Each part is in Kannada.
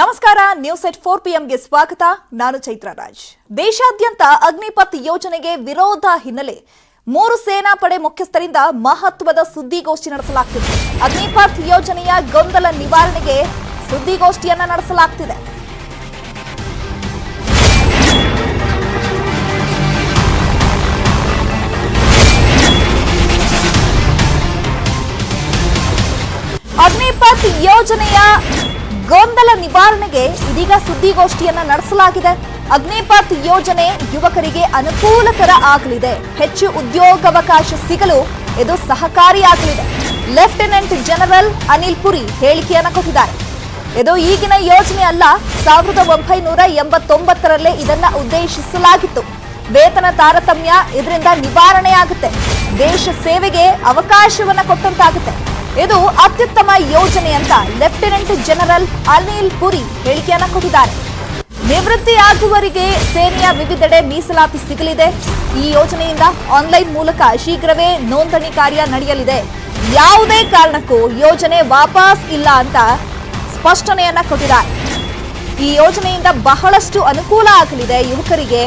ನಮಸ್ಕಾರ ನ್ಯೂಸ್ ಎಟ್ ಫೋರ್ ಪಿಎಂಗೆ ಸ್ವಾಗತ. ನಾನು ಚೈತ್ರ ರಾಜ್ ದೇಶಾದ್ಯಂತ ಅಗ್ನಿಪಥ್ ಯೋಜನೆಗೆ ವಿರೋಧ ಹಿನ್ನೆಲೆ ಮೂರು ಸೇನಾ ಪಡೆ ಮುಖ್ಯಸ್ಥರಿಂದ ಮಹತ್ವದ ಸುದ್ದಿಗೋಷ್ಠಿ ನಡೆಸಲಾಗ್ತಿದೆ. ಅಗ್ನಿಪಥ್ ಯೋಜನೆಯ ಗೊಂದಲ ನಿವಾರಣೆಗೆ ಸುದ್ದಿಗೋಷ್ಠಿಯನ್ನ ನಡೆಸಲಾಗ್ತಿದೆ. ಅಗ್ನಿಪಥ್ ಯೋಜನೆಯ ಗೊಂದಲ ನಿವಾರಣೆಗೆ ಇದೀಗ ಸುದ್ದಿಗೋಷ್ಠಿಯನ್ನ ನಡೆಸಲಾಗಿದೆ. ಅಗ್ನಿಪಥ್ ಯೋಜನೆ ಯುವಕರಿಗೆ ಅನುಕೂಲಕರ ಆಗಲಿದೆ. ಹೆಚ್ಚು ಉದ್ಯೋಗಾವಕಾಶ ಸಿಗಲು ಇದು ಸಹಕಾರಿಯಾಗಲಿದೆ. ಲೆಫ್ಟಿನೆಂಟ್ ಜನರಲ್ ಅನಿಲ್ ಪುರಿ ಹೇಳಿಕೆಯನ್ನು ಕೊಟ್ಟಿದ್ದಾರೆ. ಇದು ಈಗಿನ ಯೋಜನೆ ಅಲ್ಲ, ಸಾವಿರದ ಒಂಬೈನೂರ ಎಂಬತ್ತೊಂಬತ್ತರಲ್ಲೇ ಇದನ್ನ ಉದ್ದೇಶಿಸಲಾಗಿತ್ತು. ವೇತನ ತಾರತಮ್ಯ ಇದರಿಂದ ನಿವಾರಣೆಯಾಗುತ್ತೆ. ದೇಶ ಸೇವೆಗೆ ಅವಕಾಶವನ್ನ ಕೊಟ್ಟಂತಾಗುತ್ತೆ. ಇದು ಅತ್ಯುತ್ತಮ ಯೋಜನೆ ಅಂತ ಲೆಫ್ಟಿನೆಂಟ್ ಜನರಲ್ ಅನಿಲ್ ಪುರಿ ಹೇಳಿಕೆಯನ್ನ ಕೊಟ್ಟಿದ್ದಾರೆ. ನಿವೃತ್ತಿ ಆಗುವವರಿಗೆ ಸೇನೆಯ ವಿವಿಧೆಡೆ ಮೀಸಲಾತಿ ಸಿಗಲಿದೆ. ಈ ಯೋಜನೆಯಿಂದ ಆನ್ಲೈನ್ ಮೂಲಕ ಶೀಘ್ರವೇ ನೋಂದಣಿ ಕಾರ್ಯ ನಡೆಯಲಿದೆ. ಯಾವುದೇ ಕಾರಣಕ್ಕೂ ಯೋಜನೆ ವಾಪಸ್ ಇಲ್ಲ ಅಂತ ಸ್ಪಷ್ಟನೆಯನ್ನ ಕೊಟ್ಟಿದ್ದಾರೆ. ಈ ಯೋಜನೆಯಿಂದ ಬಹಳಷ್ಟು ಅನುಕೂಲ ಆಗಲಿದೆ ಯುವಕರಿಗೆ.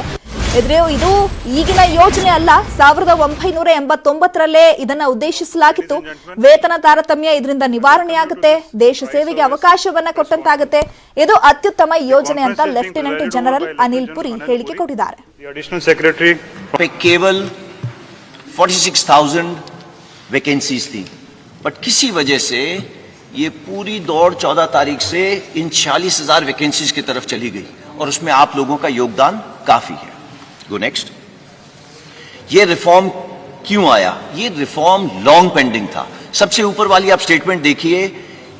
ಇದ್ರೆ ಇದು ಈಗಿನ ಯೋಜನೆ ಅಲ್ಲ ಸಾವಿರದ ಒಂಬೈನೂರ ಎಂಬತ್ತೊಂಬತ್ತರಲ್ಲೇ ಇದನ್ನ ಉದ್ದೇಶಿಸಲಾಗಿತ್ತು ವೇತನ ತಾರತಮ್ಯ ಇದರಿಂದ ನಿವಾರಣೆಯಾಗುತ್ತೆ ದೇಶ ಸೇವೆಗೆ ಅವಕಾಶವನ್ನ ಕೊಟ್ಟಂತಾಗುತ್ತೆ ಇದು ಅತ್ಯುತ್ತಮ ಯೋಜನೆ ಅಂತ ಲೆಫ್ಟಿನೆಂಟ್ ಜನರಲ್ ಅನಿಲ್ ಪುರಿ ಹೇಳಿಕೆ ಕೊಟ್ಟಿದ್ದಾರೆ The additional secretary पे केवल 46,000 वैकेंसीज थी बट किसी वजह से ये पूरी दौड़ 14 तारीख से इन 40,000 वैकेंसीज की तरफ चली गई और उसमें आप लोगों का योगदान काफी है गो नेक्स्ट ये रिफॉर्म क्यों आया? ये रिफॉर्म लॉन्ग पेंडिंग था। सबसे ऊपर वाली आप स्टेटमेंट देखिए,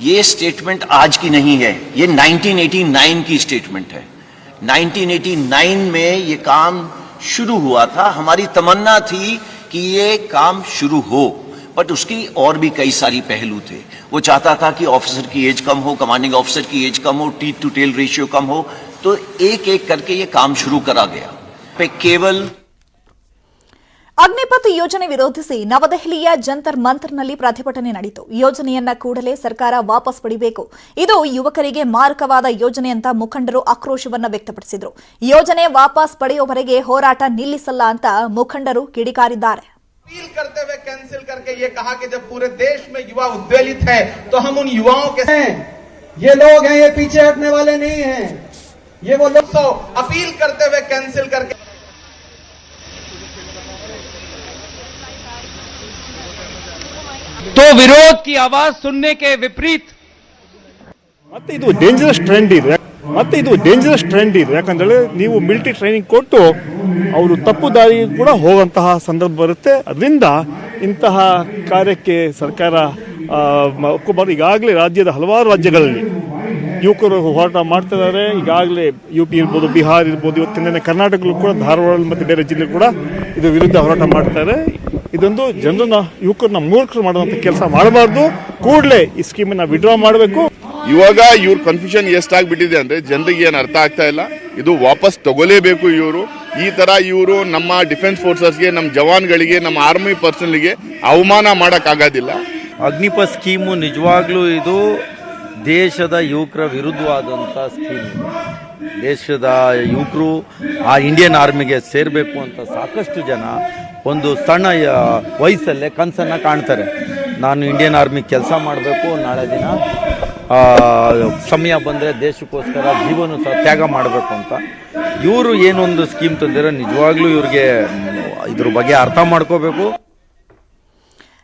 ये स्टेटमेंट आज की नहीं है। ये 1989 की स्टेटमेंट है। 1989 में ये काम शुरू हुआ था। हमारी तमन्ना थी कि ये काम शुरू हो बट उसकी और भी कई सारी पहलू थे। वो चाहता था कि ऑफिसर की एज कम हो कमांडिंग ऑफिसर की एज कम हो टी टू टेल रेशियो कम हो तो एक एक करके ये काम शुरू करा गया। पे केवल ಅಗ್ನಿಪಥ್ ಯೋಜನೆ ವಿರೋಧಿಸಿ ನವದೆಹಲಿಯ ಜಂತರ್ ಮಂತರ್ನಲ್ಲಿ ಪ್ರತಿಭಟನೆ ನಡೆಯಿತು ಯೋಜನೆಯನ್ನ ಕೂಡಲೇ ಸರ್ಕಾರ ವಾಪಸ್ ಪಡಿಬೇಕು ಇದು ಯುವಕರಿಗೆ ಮಾರಕವಾದ ಯೋಜನೆ ಅಂತ ಮುಖಂಡರು ಆಕ್ರೋಶವನ್ನ ವ್ಯಕ್ತಪಡಿಸಿದ್ರು ಯೋಜನೆ ವಾಪಸ್ ಪಡೆಯುವವರೆಗೆ ಹೋರಾಟ ನಿಲ್ಲಿಸಲ್ಲ ಅಂತ ಮುಖಂಡರು ಕಿಡಿಕಾರಿದ್ದಾರೆ अपील करते हुए कैंसिल करके ये कहा कि जब पूरे देश में युवा उद्वेलित है तो हम उन युवाओं के हैं ये लोग हैं ये पीछे हटने वाले नहीं हैं ये वो लोग सो अपील करते हुए कैंसिल करके तो विरोध की आवाज सुनने के विपरीत ಮತ್ತೆ ಇದು ಡೇಂಜರಸ್ ಟ್ರೆಂಡ್ ಇದು ಯಾಕ್- ಮತ್ತೆ ಇದು ಡೇಂಜರಸ್ ಟ್ರೆಂಡ್ ಇದು ಯಾಕಂದ್ರೆ ನೀವು ಮಿಲಿಟರಿ ಟ್ರೈನಿಂಗ್ ಕೊಟ್ಟು ಅವರು ತಪ್ಪು ದಾರಿ ಕೂಡ ಹೋಗುವಂತಹ ಸಂದರ್ಭ ಬರುತ್ತೆ ಅದರಿಂದ ಇಂತಹ ಕಾರ್ಯಕ್ಕೆ ಸರ್ಕಾರ ಆ, ಮ- ಒಪ್ಪಬಾರದು ಈಗಾಗಲೇ ರಾಜ್ಯದ ಹಲವಾರು ರಾಜ್ಯಗಳಲ್ಲಿ ಯುವಕರು ಹೋರಾಟ ಮಾಡ್ತಿದ್ದಾರೆ. ಈಗಾಗಲೇ ಯು ಪಿ ಇರ್ಬೋದು ಬಿಹಾರ್ ಇರ್ಬೋದು ಇವತ್ತಿನ ಕರ್ನಾಟಕದಲ್ಲೂ ಕೂಡ ಧಾರವಾಡ ಮತ್ತು ಬೇರೆ ಜಿಲ್ಲೆ ಕೂಡ ಇದು ವಿರುದ್ಧ ಹೋರಾಟ ಮಾಡ್ತಾರೆ. ಇದೊಂದು ಜನರನ್ನ ಯುವಕರನ್ನ ಮೂರ್ಖರು ಮಾಡುವಂಥ ಕೆಲಸ ಮಾಡಬಾರ್ದು. ಕೂಡಲೇ ಈ ಸ್ಕೀಮನ್ನು ವಿಡ್ರಾ ಮಾಡಬೇಕು. ಇವಾಗ ಇವ್ರ ಕನ್ಫ್ಯೂಷನ್ ಎಷ್ಟಾಗ್ಬಿಟ್ಟಿದೆ ಅಂದರೆ ಜನರಿಗೆ ಏನು ಅರ್ಥ ಆಗ್ತಾ ಇಲ್ಲ. ಇದು ವಾಪಸ್ ತಗೊಲೇಬೇಕು ಇವರು. ಈ ಥರ ಇವರು ನಮ್ಮ ಡಿಫೆನ್ಸ್ ಫೋರ್ಸಸ್ಗೆ ನಮ್ಮ ಜವಾನ್ಗಳಿಗೆ ನಮ್ಮ ಆರ್ಮಿ ಪರ್ಸನ್ಗೆ ಅವಮಾನ ಮಾಡೋಕ್ಕಾಗೋದಿಲ್ಲ ಅಗ್ನಿಪಥ್ ಸ್ಕೀಮು ನಿಜವಾಗ್ಲೂ ಇದು ದೇಶದ ಯುವಕರ ವಿರುದ್ಧವಾದಂಥ ಸ್ಕೀಮ್ ದೇಶದ ಯುವಕರು ಆ ಇಂಡಿಯನ್ ಆರ್ಮಿಗೆ ಸೇರಬೇಕು ಅಂತ ಸಾಕಷ್ಟು ಜನ ಒಂದು ಸಣ್ಣ ವಯಸ್ಸಲ್ಲೇ ಕನಸನ್ನು ಕಾಣ್ತಾರೆ. ನಾನು ಇಂಡಿಯನ್ ಆರ್ಮಿ ಕೆಲಸ ಮಾಡಬೇಕು, ನಾಳೆ ದಿನ ಸಮಯ ಬಂದರೆ ದೇಶಕ್ಕೋಸ್ಕರ ಜೀವನ ಸಹ ತ್ಯಾಗ ಮಾಡಬೇಕು ಅಂತ. ಇವರು ಏನೊಂದು ಸ್ಕೀಮ್ ತಂದಿರೋ ನಿಜವಾಗ್ಲೂ ಇವ್ರಿಗೆ, ಇದ್ರ ಬಗ್ಗೆ ಅರ್ಥ ಮಾಡ್ಕೋಬೇಕು.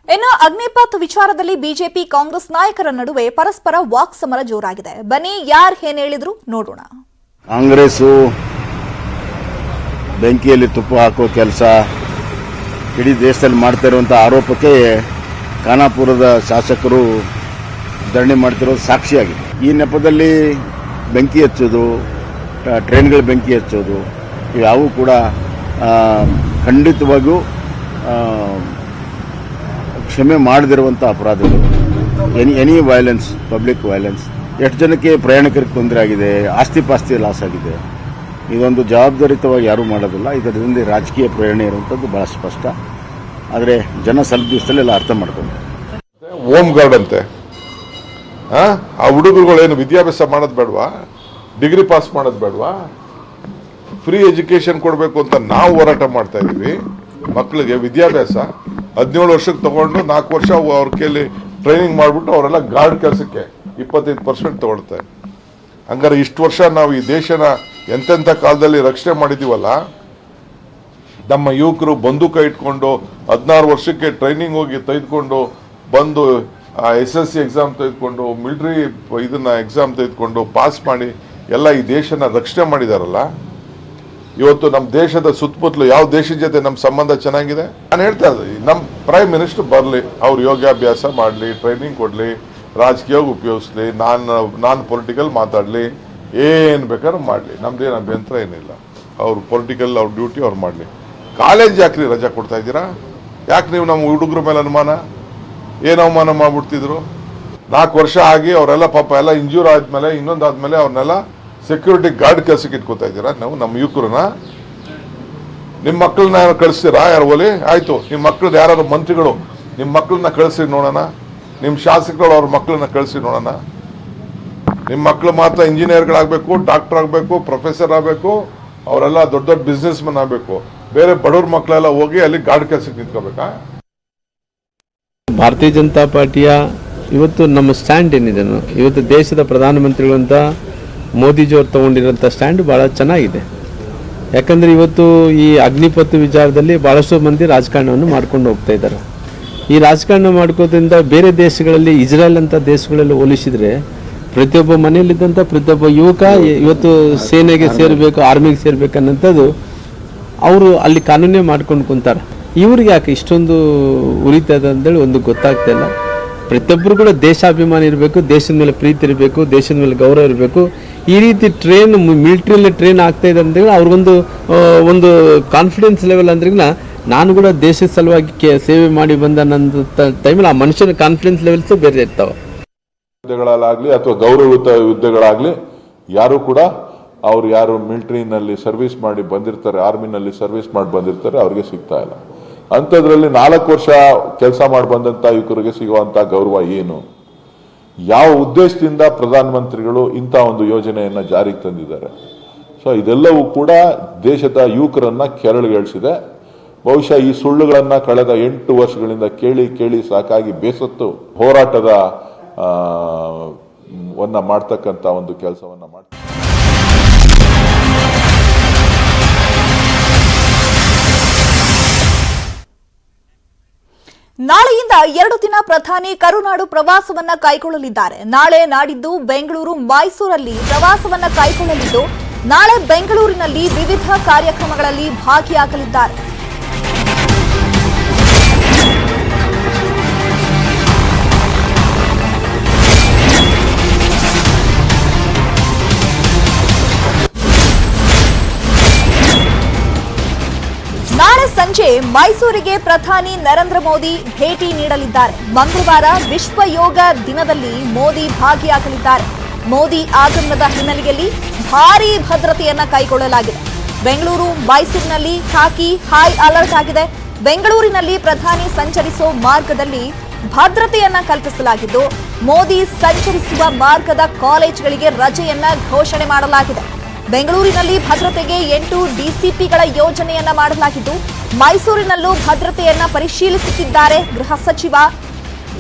ಇನ್ನು ಅಗ್ನಿಪಥ್ ವಿಚಾರದಲ್ಲಿ ಬಿಜೆಪಿ ಕಾಂಗ್ರೆಸ್ ನಾಯಕರ ನಡುವೆ ಪರಸ್ಪರ ವಾಕ್ ಸಮರ ಜೋರಾಗಿದೆ. ಬನ್ನಿ, ಯಾರು ಏನ್ ಹೇಳಿದ್ರು ನೋಡೋಣ. ಕಾಂಗ್ರೆಸ್ ಬೆಂಕಿಯಲ್ಲಿ ತುಪ್ಪ ಹಾಕೋ ಕೆಲಸ ಇಡೀ ದೇಶದಲ್ಲಿ ಮಾಡ್ತಾ ಇರುವಂಥ ಆರೋಪಕ್ಕೆ ಖಾನಾಪುರದ ಶಾಸಕರು ಧರಣಿ ಮಾಡ್ತಿರೋದು ಸಾಕ್ಷಿಯಾಗಿದೆ. ಈ ನೆಪದಲ್ಲಿ ಬೆಂಕಿ ಹಚ್ಚೋದು ಟ್ರೈನ್ಗಳ ಬೆಂಕಿ ಹಚ್ಚೋದು ಯಾವೂ ಕೂಡ ಖಂಡಿತವಾಗಿಯೂ ಕ್ಷಮೆ ಮಾಡದಿರುವಂಥ ಅಪರಾಧಗಳು. Any any violence public violence ಎಷ್ಟು ಜನಕ್ಕೆ ಪ್ರಯಾಣಿಕರಿಗೆ ತೊಂದರೆ ಆಗಿದೆ ಆಸ್ತಿ ಪಾಸ್ತಿ ಲಾಸ್ ಆಗಿದೆ. ಇದೊಂದು ಜವಾಬ್ದಾರಿತವಾಗಿ ಯಾರೂ ಮಾಡೋದಿಲ್ಲ. ಇದರಿಂದ ರಾಜಕೀಯ ಪ್ರೇರಣೆ ಇರುವಂಥದ್ದು ಭಾಳ ಸ್ಪಷ್ಟ. ಆದರೆ ಜನ ಸ್ವಲ್ಪ ದಿವಸದಲ್ಲಿ ಎಲ್ಲ ಅರ್ಥ ಮಾಡ್ಕೊಂಡು ಹೋಮ್ ಗಾರ್ಡ್ ಅಂತೆ. ಆ ಆ ಹುಡುಗರುಗಳೇನು ವಿದ್ಯಾಭ್ಯಾಸ ಮಾಡೋದು ಬೇಡವಾ? ಡಿಗ್ರಿ ಪಾಸ್ ಮಾಡೋದು ಬೇಡವಾ? ಫ್ರೀ ಎಜುಕೇಷನ್ ಕೊಡಬೇಕು ಅಂತ ನಾವು ಹೋರಾಟ ಮಾಡ್ತಾ ಇದ್ದೀವಿ ಮಕ್ಕಳಿಗೆ ವಿದ್ಯಾಭ್ಯಾಸ ಹದಿನೇಳು ವರ್ಷಕ್ಕೆ ತಗೊಂಡು ನಾಲ್ಕು ವರ್ಷ ಅವ್ರ ಕೈಲಿ ಟ್ರೈನಿಂಗ್ ಮಾಡಿಬಿಟ್ಟು ಅವರೆಲ್ಲ ಗಾರ್ಡ್ ಕೆಲಸಕ್ಕೆ ಇಪ್ಪತ್ತೈದು ಪರ್ಸೆಂಟ್ ತಗೊಳ್ತಾರೆ ಹಂಗಾರೆ ಇಷ್ಟು ವರ್ಷ ನಾವು ಈ ದೇಶನ ಎಂತೆಂಥ ಕಾಲದಲ್ಲಿ ರಕ್ಷಣೆ ಮಾಡಿದ್ದೀವಲ್ಲ ನಮ್ಮ ಯುವಕರು ಬಂದೂಕ ಇಟ್ಕೊಂಡು ಹದಿನಾರು ವರ್ಷಕ್ಕೆ ಟ್ರೈನಿಂಗ್ ಹೋಗಿ ತೆಗೆದುಕೊಂಡು ಬಂದು ಎಸ್ ಎಸ್ ಸಿ ಎಕ್ಸಾಮ್ ತೆಗೆದುಕೊಂಡು ಮಿಲ್ಟ್ರಿ ಇದನ್ನ ಎಕ್ಸಾಮ್ ತೆಗೆದುಕೊಂಡು ಪಾಸ್ ಮಾಡಿ ಎಲ್ಲ ಈ ದೇಶನ ರಕ್ಷಣೆ ಮಾಡಿದಾರಲ್ಲ ಇವತ್ತು ನಮ್ಮ ದೇಶದ ಸುತ್ತಮುತ್ತಲು ಯಾವ ದೇಶದ ಜೊತೆ ನಮ್ಮ ಸಂಬಂಧ ಚೆನ್ನಾಗಿದೆ? ನಾನು ಹೇಳ್ತಾ ಇದ್ದೆ ನಮ್ಮ ಪ್ರೈಮ್ ಮಿನಿಸ್ಟರ್ ಬರಲಿ, ಅವ್ರು ಯೋಗಾಭ್ಯಾಸ ಮಾಡಲಿ ಟ್ರೈನಿಂಗ್ ಕೊಡಲಿ, ರಾಜಕೀಯವಾಗಿ ಉಪಯೋಗಿಸ್ಲಿ, ನಾನು, ನಾನ್ ಪೊಲಿಟಿಕಲ್ ಮಾತಾಡಲಿ, ಏನು ಬೇಕಾದ್ರೂ ಮಾಡಲಿ. ನಮ್ದೇನು ಅಭ್ಯಂತರ ಏನಿಲ್ಲ. ಅವ್ರು ಪೊಲಿಟಿಕಲ್ ಅವ್ರ ಡ್ಯೂಟಿ ಅವ್ರು ಮಾಡಲಿ. ಕಾಲೇಜ್ ಯಾಕ್ರಿ ರಜಾ ಕೊಡ್ತಾ ಇದ್ದೀರಾ? ಯಾಕೆ ನೀವು ನಮ್ಮ ಹುಡುಗರ ಮೇಲೆ ಅನುಮಾನ? ಏನು ಅವಮಾನ ಮಾಡ್ಬಿಡ್ತಿದ್ರು? ನಾಲ್ಕು ವರ್ಷ ಆಗಿ ಅವರೆಲ್ಲ ಪಾಪ ಎಲ್ಲ ಇಂಜೂರ್ ಆದಮೇಲೆ ಇನ್ನೊಂದು ಆದಮೇಲೆ ಅವ್ರನ್ನೆಲ್ಲ ಸೆಕ್ಯೂರಿಟಿ ಗಾರ್ಡ್ ಕೆಲಸಕ್ಕೆ ಇಟ್ಕೋತಾ ಇದ್ದೀರಾ? ನಾವು ನಮ್ಮ ಯುವಕರನ್ನ ನಿಮ್ಮ ಮಕ್ಕಳನ್ನ ಯಾರು ಕಳಿಸ್ತೀರಾ ಯಾರು ಓಲಿ ಆಯ್ತು. ನಿಮ್ಮ ಮಕ್ಕಳದ್ದು ಯಾರು ಮಂತ್ರಿಗಳು, ನಿಮ್ಮ ಮಕ್ಕಳನ್ನ ಕಳಿಸಿ ನೋಡೋಣ. ನಿಮ್ಮ ಶಾಸಕರು ಅವ್ರ ಮಕ್ಕಳನ್ನ ಕಳಿಸಿ ನೋಡೋಣ. ನಿಮ್ಮ ಮಕ್ಕಳು ಮಾತ್ರ ಇಂಜಿನಿಯರ್ಗಳಾಗಬೇಕು ಡಾಕ್ಟರ್ ಆಗಬೇಕು ಪ್ರೊಫೆಸರ್ ಆಗಬೇಕು. ಅವರೆಲ್ಲ ದೊಡ್ಡ ದೊಡ್ಡ ಬಿಸ್ನೆಸ್ ಮನ್ ಆಗಬೇಕು. ಬೇರೆ ಬಡವ್ರ ಮಕ್ಕಳೆಲ್ಲ ಹೋಗಿ ಅಲ್ಲಿ ಗಾರ್ಡ್ ಕೆಲಸಕ್ಕೆ ನಿಂತ್ಕೋಬೇಕಾ? ಭಾರತೀಯ ಜನತಾ ಪಾರ್ಟಿಯ ಇವತ್ತು ನಮ್ಮ ಸ್ಟ್ಯಾಂಡ್ ಏನಿದೆನೋ ಇವತ್ತು ದೇಶದ ಪ್ರಧಾನಮಂತ್ರಿಗಳಂತ ಮೋದಿಜಿಯವ್ರು ತಗೊಂಡಿರೋಂಥ ಸ್ಟ್ಯಾಂಡ್ ಭಾಳ ಚೆನ್ನಾಗಿದೆ. ಯಾಕಂದರೆ ಇವತ್ತು ಈ ಅಗ್ನಿಪಥ ವಿಚಾರದಲ್ಲಿ ಭಾಳಷ್ಟು ಮಂದಿ ರಾಜಕಾರಣವನ್ನು ಮಾಡ್ಕೊಂಡು ಹೋಗ್ತಾ ಇದ್ದಾರೆ. ಈ ರಾಜಕಾರಣ ಮಾಡ್ಕೋದ್ರಿಂದ ಬೇರೆ ದೇಶಗಳಲ್ಲಿ ಇಸ್ರೇಲ್ ಅಂತ ದೇಶಗಳಲ್ಲಿ ಹೋಲಿಸಿದರೆ ಪ್ರತಿಯೊಬ್ಬ ಮನೆಯಲ್ಲಿದ್ದಂಥ ಪ್ರತಿಯೊಬ್ಬ ಯುವಕ ಇವತ್ತು ಸೇನೆಗೆ ಸೇರಬೇಕು ಆರ್ಮಿಗೆ ಸೇರ್ಬೇಕು ಅನ್ನೋಂಥದ್ದು ಅವರು ಅಲ್ಲಿ ಕಾನೂನೇ ಮಾಡ್ಕೊಂಡು ಕುಂತಾರೆ. ಇವ್ರಿಗೆ ಯಾಕೆ ಇಷ್ಟೊಂದು ಉರಿತದ ಅಂತೇಳಿ ಒಂದು ಗೊತ್ತಾಗ್ತಾ ಇಲ್ಲ. ಪ್ರತಿಯೊಬ್ಬರು ಕೂಡ ದೇಶಾಭಿಮಾನಿ ಇರಬೇಕು, ದೇಶದ ಮೇಲೆ ಪ್ರೀತಿ ಇರಬೇಕು, ದೇಶದ ಮೇಲೆ ಗೌರವ ಇರಬೇಕು. ಈ ರೀತಿ ಟ್ರೈನ್ ಮಿಲಿಟ್ರಿಯಲ್ಲಿ ಟ್ರೈನ್ ಆಗ್ತಾ ಇದೆ ಅಂದ್ರೆ ಅವ್ರಿಗೊಂದು ಒಂದು ಕಾನ್ಫಿಡೆನ್ಸ್ ಲೆವೆಲ್ ಅಂದ್ರಿಗಿನ ನಾನು ಕೂಡ ದೇಶದ ಸಲುವಾಗಿ ಸೇವೆ ಮಾಡಿ ಬಂದ ನನ್ನ ಟೈಮಲ್ಲಿ ಆ ಮನುಷ್ಯನ ಕಾನ್ಫಿಡೆನ್ಸ್ ಲೆವೆಲ್ಸ್ ಬೇರೆ ಇರ್ತಾವೆ. ಯುದ್ಧಗಳಲ್ಲಾಗಲಿ ಅಥವಾ ಗೌರವಯುತ ಯುದ್ಧಗಳಾಗಲಿ ಯಾರು ಕೂಡ ಅವ್ರು ಯಾರು ಮಿಲಿಟರಿನಲ್ಲಿ ಸರ್ವಿಸ್ ಮಾಡಿ ಬಂದಿರ್ತಾರೆ ಆರ್ಮಿನಲ್ಲಿ ಸರ್ವಿಸ್ ಮಾಡಿ ಬಂದಿರ್ತಾರೆ, ಅವ್ರಿಗೆ ಸಿಗ್ತಾ ಇಲ್ಲ. ಅಂಥದ್ರಲ್ಲಿ ನಾಲ್ಕು ವರ್ಷ ಕೆಲಸ ಮಾಡಿ ಬಂದಂಥ ಯುವಕರಿಗೆ ಸಿಗುವಂಥ ಗೌರವ ಏನು? ಯಾವ ಉದ್ದೇಶದಿಂದ ಪ್ರಧಾನಮಂತ್ರಿಗಳು ಇಂಥ ಒಂದು ಯೋಜನೆಯನ್ನು ಜಾರಿಗೆ ತಂದಿದ್ದಾರೆ? ಸೊ ಇದೆಲ್ಲವೂ ಕೂಡ ದೇಶದ ಯುವಕರನ್ನ ಕೆರಳುಗಳಿಸಿದೆ ಬಹುಶಃ ಈ ಸುಳ್ಳುಗಳನ್ನ ಕಳೆದ ಎಂಟು ವರ್ಷಗಳಿಂದ ಕೇಳಿ ಕೇಳಿ ಸಾಕಾಗಿ ಬೇಸತ್ತು ಹೋರಾಟದ ಆ, ಮಾಡ್ತಕ್ಕಂಥ ಒಂದು ಕೆಲಸವನ್ನ ಮಾಡ್ತಾರೆ ನಾಳೆಯಿಂದ ಎರಡು ದಿನ ಪ್ರಧಾನಿ ಕರುನಾಡು ಪ್ರವಾಸವನ್ನ ಕೈಗೊಳ್ಳಲಿದ್ದಾರೆ. ನಾಳೆ ನಾಡಿದ್ದು ಬೆಂಗಳೂರು ಮೈಸೂರಲ್ಲಿ ಪ್ರವಾಸವನ್ನ ಕೈಗೊಳ್ಳಲಿದ್ದು, ನಾಳೆ ಬೆಂಗಳೂರಿನಲ್ಲಿ ವಿವಿಧ ಕಾರ್ಯಕ್ರಮಗಳಲ್ಲಿ ಭಾಗಿಯಾಗಲಿದ್ದಾರೆ. ಸಂಜೆ ಮೈಸೂರಿಗೆ ಪ್ರಧಾನಿ ನರೇಂದ್ರ ಮೋದಿ ಭೇಟಿ ನೀಡಲಿದ್ದಾರೆ. ಮಂಗಳವಾರ ವಿಶ್ವ ಯೋಗ ದಿನದಲ್ಲಿ ಮೋದಿ ಭಾಗಿಯಾಗಲಿದ್ದಾರೆ. ಮೋದಿ ಆಗಮನದ ಹಿನ್ನೆಲೆಯಲ್ಲಿ ಭಾರೀ ಭದ್ರತೆಯನ್ನ ಕೈಗೊಳ್ಳಲಾಗಿದೆ. ಬೆಂಗಳೂರು, ಮೈಸೂರಿನಲ್ಲಿ ಖಾಕಿ ಹೈ ಅಲರ್ಟ್ ಆಗಿದೆ. ಬೆಂಗಳೂರಿನಲ್ಲಿ ಪ್ರಧಾನಿ ಸಂಚರಿಸೋ ಮಾರ್ಗದಲ್ಲಿ ಭದ್ರತೆಯನ್ನ ಕಲ್ಪಿಸಲಾಗಿದ್ದು, ಮೋದಿ ಸಂಚರಿಸುವ ಮಾರ್ಗದ ಕಾಲೇಜ್ಗಳಿಗೆ ರಜೆಯನ್ನ ಘೋಷಣೆ ಮಾಡಲಾಗಿದೆ. ಬೆಂಗಳೂರಿನಲ್ಲಿ ಭದ್ರತೆಗೆ ಎಂಟು ಡಿಸಿಪಿಗಳ ಯೋಜನೆಯನ್ನ ಮಾಡಲಾಗಿದ್ದು, ಮೈಸೂರಿನಲ್ಲೂ ಭದ್ರತೆಯನ್ನ ಪರಿಶೀಲಿಸುತ್ತಿದ್ದಾರೆ ಗೃಹ ಸಚಿವ.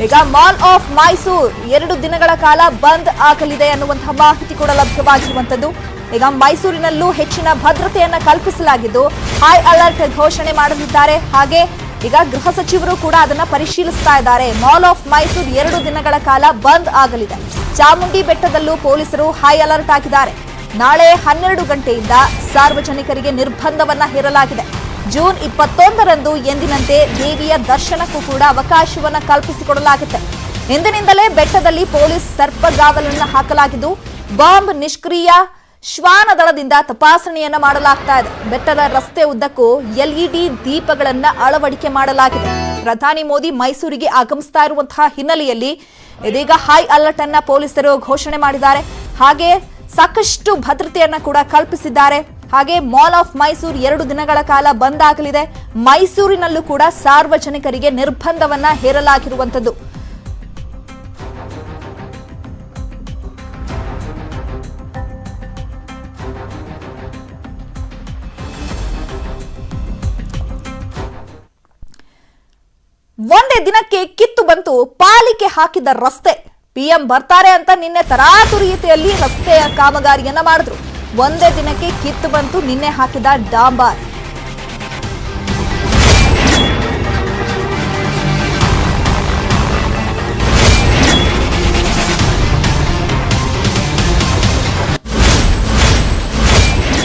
ಈಗ ಮಾಲ್ ಆಫ್ ಮೈಸೂರು ಎರಡು ದಿನಗಳ ಕಾಲ ಬಂದ್ ಆಗಲಿದೆ ಅನ್ನುವಂತಹ ಮಾಹಿತಿ ಕೂಡ ಲಭ್ಯವಾಗಿರುವಂತದ್ದು ಈಗ ಮೈಸೂರಿನಲ್ಲೂ ಹೆಚ್ಚಿನ ಭದ್ರತೆಯನ್ನ ಕಲ್ಪಿಸಲಾಗಿದ್ದು ಹೈ ಅಲರ್ಟ್ ಘೋಷಣೆ ಮಾಡಲಿದ್ದಾರೆ. ಹಾಗೆ ಈಗ ಗೃಹ ಸಚಿವರು ಕೂಡ ಅದನ್ನ ಪರಿಶೀಲಿಸ್ತಾ ಇದ್ದಾರೆ. ಮಾಲ್ ಆಫ್ ಮೈಸೂರ್ ಎರಡು ದಿನಗಳ ಕಾಲ ಬಂದ್ ಆಗಲಿದೆ. ಚಾಮುಂಡಿ ಬೆಟ್ಟದಲ್ಲೂ ಪೊಲೀಸರು ಹೈ ಅಲರ್ಟ್ ಆಗಿದ್ದಾರೆ. ನಾಳೆ ಹನ್ನೆರಡು ಗಂಟೆಯಿಂದ ಸಾರ್ವಜನಿಕರಿಗೆ ನಿರ್ಬಂಧವನ್ನ ಹೇರಲಾಗಿದೆ. ಜೂನ್ ಇಪ್ಪತ್ತೊಂದರಂದು ಎಂದಿನಂತೆ ದೇವಿಯ ದರ್ಶನಕ್ಕೂ ಕೂಡ ಅವಕಾಶವನ್ನ ಕಲ್ಪಿಸಿಕೊಡಲಾಗಿದೆ ಇಂದಿನಿಂದಲೇ ಬೆಟ್ಟದಲ್ಲಿ ಪೊಲೀಸ್ ಸರ್ಪಗಾವಲನ್ನು ಹಾಕಲಾಗಿದ್ದು, ಬಾಂಬ್ ನಿಷ್ಕ್ರಿಯ ಶ್ವಾನ ದಳದಿಂದ ತಪಾಸಣೆಯನ್ನ ಮಾಡಲಾಗ್ತಾ ಇದೆ. ಬೆಟ್ಟದ ರಸ್ತೆ ಉದ್ದಕ್ಕೂ ಎಲ್ಇಡಿ ದೀಪಗಳನ್ನ ಅಳವಡಿಕೆ ಮಾಡಲಾಗಿದೆ. ಪ್ರಧಾನಿ ಮೋದಿ ಮೈಸೂರಿಗೆ ಆಗಮಿಸ್ತಾ ಇರುವಂತಹ ಹಿನ್ನೆಲೆಯಲ್ಲಿ ಇದೀಗ ಹೈ ಅಲರ್ಟ್ ಅನ್ನ ಪೊಲೀಸರು ಘೋಷಣೆ ಮಾಡಿದ್ದಾರೆ. ಹಾಗೆ ಸಾಕಷ್ಟು ಭದ್ರತೆಯನ್ನ ಕೂಡ ಕಲ್ಪಿಸಿದ್ದಾರೆ. ಹಾಗೆ ಮಾಲ್ ಆಫ್ ಮೈಸೂರು ಎರಡು ದಿನಗಳ ಕಾಲ ಬಂದ್ ಆಗಲಿದೆ. ಮೈಸೂರಿನಲ್ಲೂ ಕೂಡ ಸಾರ್ವಜನಿಕರಿಗೆ ನಿರ್ಬಂಧವನ್ನ ಹೇರಲಾಗಿರುವಂತದ್ದು ಒಂದೇ ದಿನಕ್ಕೆ ಕಿತ್ತು ಬಂತು ಪಾಲಿಕೆ ಹಾಕಿದ ರಸ್ತೆ. ಪಿಎಂ ಬರ್ತಾರೆ ಅಂತ ನಿನ್ನೆ ತರಾತುರಿಯತೆಯಲ್ಲಿ ರಸ್ತೆಯ ಕಾಮಗಾರಿಯನ್ನ ಮಾಡಿದ್ರು. ಒಂದೇ ದಿನಕ್ಕೆ ಕಿತ್ತು ಬಂತು, ನಿನ್ನೆ ಹಾಕಿದ ಡಾಂಬಾರ್.